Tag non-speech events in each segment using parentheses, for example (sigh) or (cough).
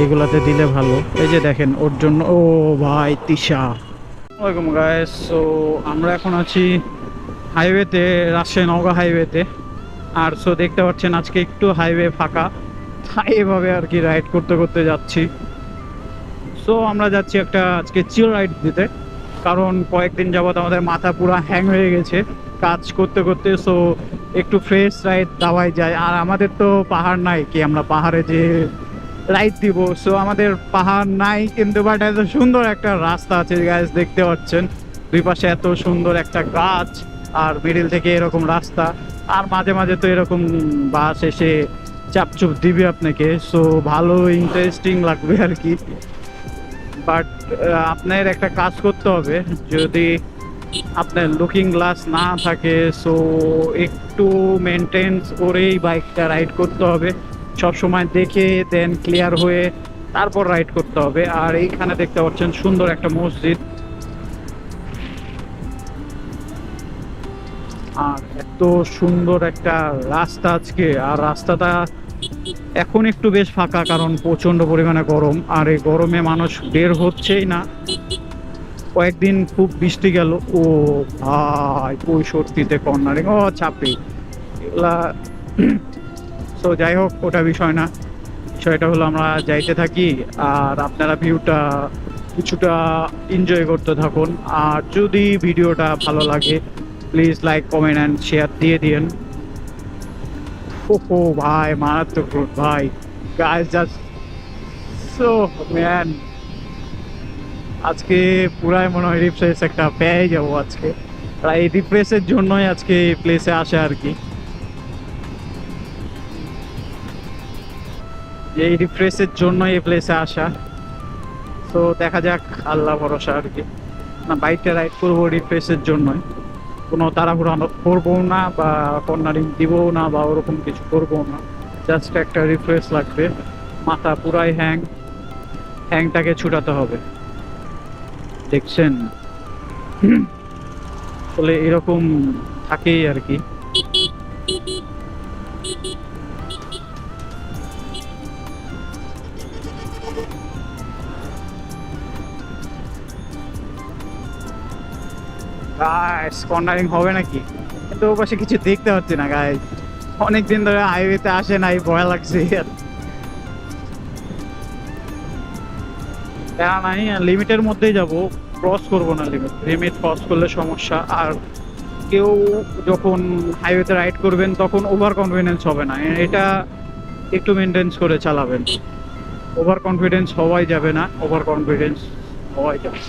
এইগুলাতে দিলে ভালো। এই যে দেখেন, ওর জন্য ও ভাই, তিশা। ওয়েলকাম গাইস সো আমরা এখন আছি হাইওয়েতে রাজশাহী নওগাঁ হাইওয়েতে আর সো দেখতে পাচ্ছেন, আজকে একটু হাইওয়ে ফাঁকা। এভাবে আর কি রাইড করতে করতে যাচ্ছি। সো আমরা যাচ্ছি একটা আজকে চিল রাইড দিতে। কারণ কয়েকদিন যাবত আমাদের মাথা পুরো হ্যাং হয়ে গেছে কাজ করতে করতে। সো একটু ফ্রেশ রাইড দাওয়াই যায়। আর আমাদের তো পাহাড় নাই। কি আমরা পাহাড়ে যে রাইড দিব। সো আমাদের পাহাড় নাই, কিন্তু বাট এত সুন্দর একটা রাস্তা আছে গাছ দেখতে পাচ্ছেন। দুই পাশে এত সুন্দর একটা গাছ, আর মিডিল থেকে এরকম রাস্তা। আর মাঝে মাঝে তো এরকম বাস এসে চাপচুপ দিবে আপনাকে। সো ভালো ইন্টারেস্টিং লাগবে আর কি। বাট আপনার একটা কাজ করতে হবে। যদি আপনার লুকিং গ্লাস না থাকে সো একটু মেনটেন্স করেই বাইকটা রাইড করতে হবে। সব সময় দেখে দেন ক্লিয়ার হয়ে তারপর রাইড করতে হবে। আর এইখানে দেখতে পাচ্ছেন সুন্দর একটা মসজিদ। আর এত সুন্দর একটা রাস্তা আজকে। আর রাস্তাটা এখন একটু বেশ ফাঁকা, কারণ প্রচণ্ড পরিমাণে গরম। আর এই গরমে মানুষ বের হচ্ছেই না। কয়েকদিন খুব বৃষ্টি গেল। ও ভাই পঁয়ষট্টিতে কর্নারিং ও চাপি এগুলা তো যাই হোক, ওটা বিষয় না। বিষয়টা হলো আমরা যাইতে থাকি, আর আপনারা ভিউটা কিছুটা এনজয় করতে থাকুন। আর যদি ভিডিওটা ভালো লাগে please like comment and share দিয়ে দিন ও ভাই, মারাত্মক রোড ভাই। গাইস জাস্ট সো ম্যান আজকে পুরাই মনে হয় রিফ্রেশ একটা পেয়ে যাব আজকে। আর এই জন্যই আজকে এই প্লেসে আসে আর কি। এই রিফ্রেশের জন্যই এই প্লেসে আসা। তো দেখা যাক, আল্লাহ ভরসা আর কি। না বাইকটা রাইড করব রিফ্রেশের জন্যই। কোনো তাড়াহুড়া করব না বা কর্নারিং দিবও না বা ওরকম কিছু করব না। জাস্ট একটা রিফ্রেশ লাগবে। মাথা পুরাই হ্যাং হ্যাংটাকে ছুটাতে হবে। দেখছেন? (clears throat) আসলে এরকম থাকেই আর কি। গাইস কর্নারিং হবে নাকি? কিন্তু ও পাশে কিছু দেখতে পাচ্ছি না গাইস অনেক দিন ধরে হাইওয়েতে আসে নাই, ভয় লাগছে। প্যারা নাই লিমিটের মধ্যেই যাব। ক্রস করব না লিমিট লিমিট ক্রস করলে সমস্যা। আর কেউ যখন হাইওয়েতে রাইড করবেন, তখন ওভার কনফিডেন্স হবে না। এটা একটু মেনটেন্স করে চালাবেন। ওভার কনফিডেন্স হওয়াই যাবে না। ওভার কনফিডেন্স হওয়াই যাবে।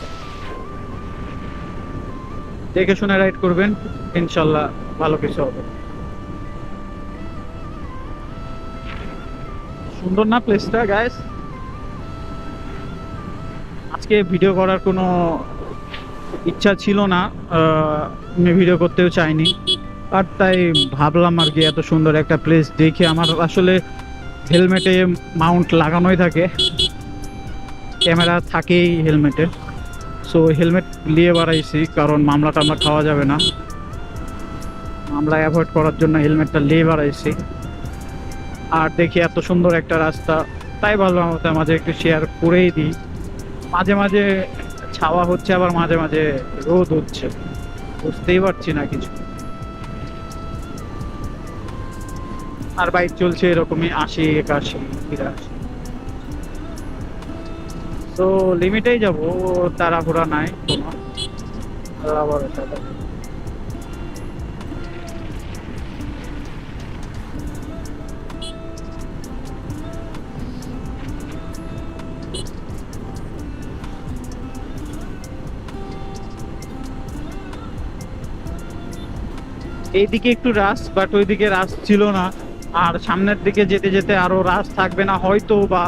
দেখে শুনে রাইড করবেন, ইনশাল্লাহ ভালো কিছু হবে। সুন্দর না প্লেসটা গাইস আজকে ভিডিও করার কোনো ইচ্ছা ছিল না আমি ভিডিও করতেও চাইনি। আর তাই ভাবলাম আর কি, এত সুন্দর একটা প্লেস দেখে আমার আসলে হেলমেটে মাউন্ট লাগানোই থাকে। ক্যামেরা থাকেই হেলমেটে সো হেলমেট নিয়ে বাড়াইছি, কারণ মামলা টামলা খাওয়া যাবে না। মামলা অ্যাভয়েড করার জন্য হেলমেটটা নিয়ে বাড়াইছি। আর দেখি এত সুন্দর একটা রাস্তা, তাই ভাবলাম ওদের মাঝে একটু শেয়ার করেই দিই। মাঝে মাঝে ছাওয়া হচ্ছে, আবার মাঝে মাঝে রোদ হচ্ছে বুঝতেই পারছি না কিছু। আর বাইক চলছে এরকমই, আশি, একাশি, বিরাশি। তো লিমিটেই যাব তাড়াহুড়া নাই। এইদিকে একটু রাস বাট ওইদিকে রাস ছিল না। আর সামনের দিকে যেতে যেতে আরও রাস থাকবে না, হয়তো বা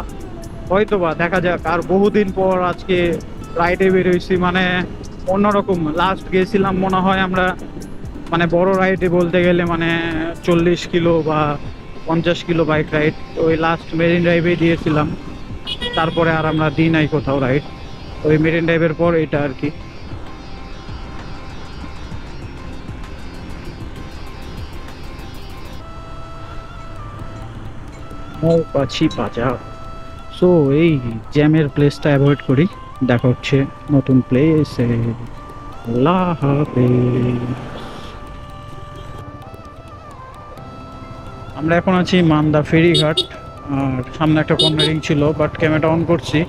হয়তো বা দেখা যাক। আর বহুদিন পর আজকে রাইডে বেরোইছি মানে অন্যরকম। লাস্ট গেছিলাম, মনে হয় আমরা মানে বড় রাইডে বলতে গেলে মানে চল্লিশ কিলো বা পঞ্চাশ কিলো বাইক রাইড ওই লাস্ট মেরিন ড্রাইভে দিয়েছিলাম। তারপরে আর আমরা দিই নাই কোথাও রাইড ওই মেরিন ড্রাইভের পর এটা আর কি। নৌকা ছিপা যা সো এই জ্যামের প্লেসটা অ্যাভয়েড করি। দেখা হচ্ছে নতুন প্লেসে আমরা এখন আছি মান্দা ফেরিঘাট। আর সামনে একটা কর্নারিং ছিল বাট ক্যামেরাটা অন করছি।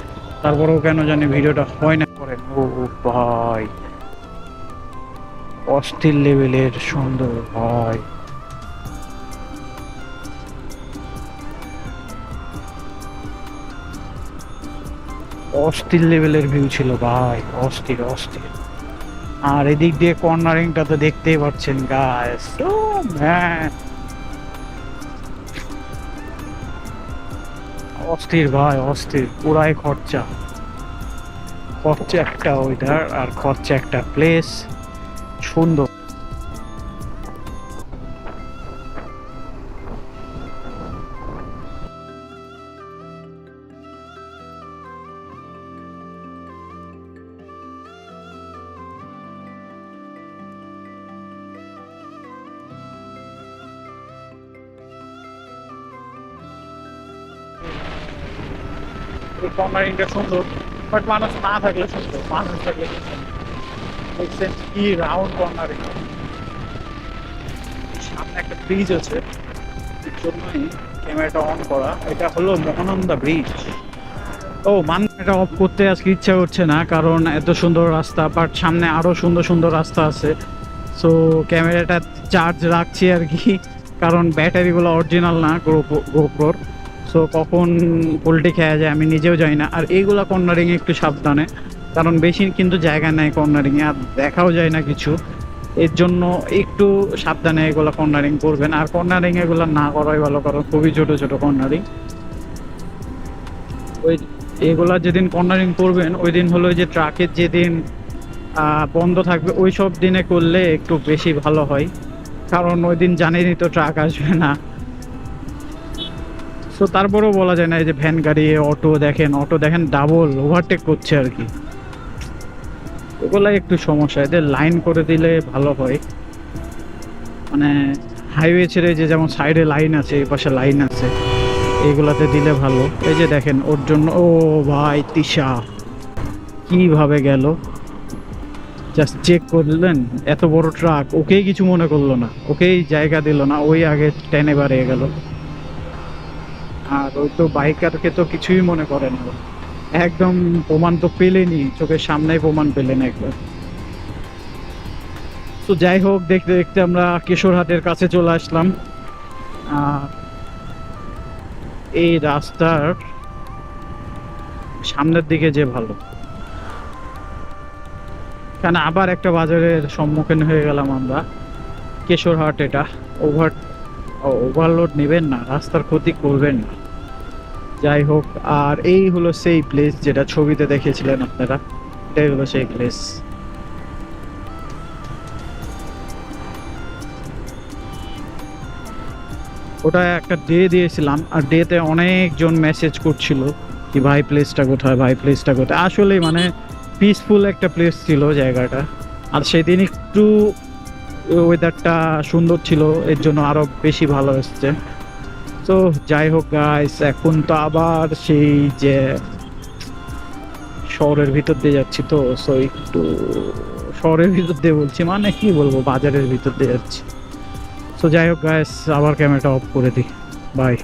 তারপরেও কেন জানি ভিডিওটা হয় না। করেন ও ভাই। অস্থির লেভেলের সুন্দর ভাই। অস্থির লেভেলের ভিউ ছিল ভাই, অস্থির অস্থির। আর এদিক দিয়ে কর্নারিংটা তো দেখতেই পাচ্ছেন গাইস ও ম্যান অস্থির ভাই, অস্থির, পুরাই খরচা। খরচা একটা ওইটার আর খরচা একটা প্লেস সুন্দর। কর্নারিংটা সুন্দর বাট মানুষ না থাকলে সুন্দর, মানুষ থাকলে কি রাউন্ড কর্নারিং সামনে একটা ব্রিজ আছে জন্যই ক্যামেরাটা অন করা। এটা হলো মহানন্দা ব্রিজ ও এটা অফ করতে আজকে ইচ্ছা করছে না, কারণ এত সুন্দর রাস্তা বাট সামনে আরও সুন্দর সুন্দর রাস্তা আছে। সো ক্যামেরাটা চার্জ রাখছি আর কি, কারণ ব্যাটারিগুলো অরিজিনাল না গোপ্রোর সো কখন পোলট্রি খেয়া যায় আমি নিজেও যাই না। আর এইগুলা কর্নারিংয়ে একটু সাবধানে, কারণ বেশি কিন্তু জায়গা নেয় কর্নারিংয়ে আর দেখাও যায় না কিছু। এর জন্য একটু সাবধানে এগুলো কর্নারিং করবেন। আর কর্নারিং এগুলো না করাই ভালো, কারণ খুবই ছোট ছোট কর্নারিং ওই এগুলা যেদিন কর্নারিং করবেন, ওই দিন হলো যে ট্রাকের যেদিন বন্ধ থাকবে ওই সব দিনে করলে একটু বেশি ভালো হয়। কারণ ওই দিন জানেনই তো ট্রাক আসবে না। সো তারপরেও বলা যায় না এই যে ভ্যান গাড়ি অটো দেখেন অটো দেখেন ডাবল ওভারটেক করছে আর কি। এগুলাই একটু সমস্যা, এদের লাইন করে দিলে ভালো হয়। মানে হাইওয়ে ছেড়ে যে যেমন সাইডে লাইন আছে, এই পাশে লাইন আছে এইগুলাতে দিলে ভালো। এই যে দেখেন, ওর জন্য, ও ভাই তিশা, কীভাবে গেল? জাস্ট চেক করলেন, এত বড় ট্রাক ওকেই কিছু মনে করল না, ওকেই জায়গা দিল না, ওই আগে টেনে বাড়িয়ে গেল। আর ওই তো বাইকারকে তো কিছুই মনে করে না। একদম প্রমাণ তো পেলেনি, চোখের সামনেই প্রমাণ পেলেন একবার। তো যাই হোক, দেখতে দেখতে আমরা কেশরহাটের কাছে চলে আসলাম। এই রাস্তার সামনের দিকে যে ভালো। কেন আবার একটা বাজারের সম্মুখীন হয়ে গেলাম আমরা। কেশরহাট এটা, ওভার ওভারলোড নেবেন না, রাস্তার ক্ষতি করবেন না। যাই হোক, আর এই হলো সেই প্লেস যেটা ছবিতে দেখেছিলেন আপনারা। এটাই হলো সেই প্লেস ওটা একটা ডে দিয়েছিলাম, আর ডেতে অনেকজন মেসেজ করছিল কি, ভাই প্লেসটা কোথায়? ভাই প্লেসটা কোথায়? আসলেই মানে পিসফুল একটা প্লেস ছিল জায়গাটা। আর সেদিন একটু ওয়েদারটা সুন্দর ছিল, এর জন্য আরও বেশি ভালো এসছে। তো যাই হোক গাইস এখন তো আবার সেই যে শহরের ভিতর দিয়ে যাচ্ছি তো সো একটু শহরের ভিতর দিয়ে বলছি মানে কি বলব, বাজারের ভিতর দিয়ে যাচ্ছি। সো যাই হোক গাইস আবার ক্যামেরাটা অফ করে দিই। বাই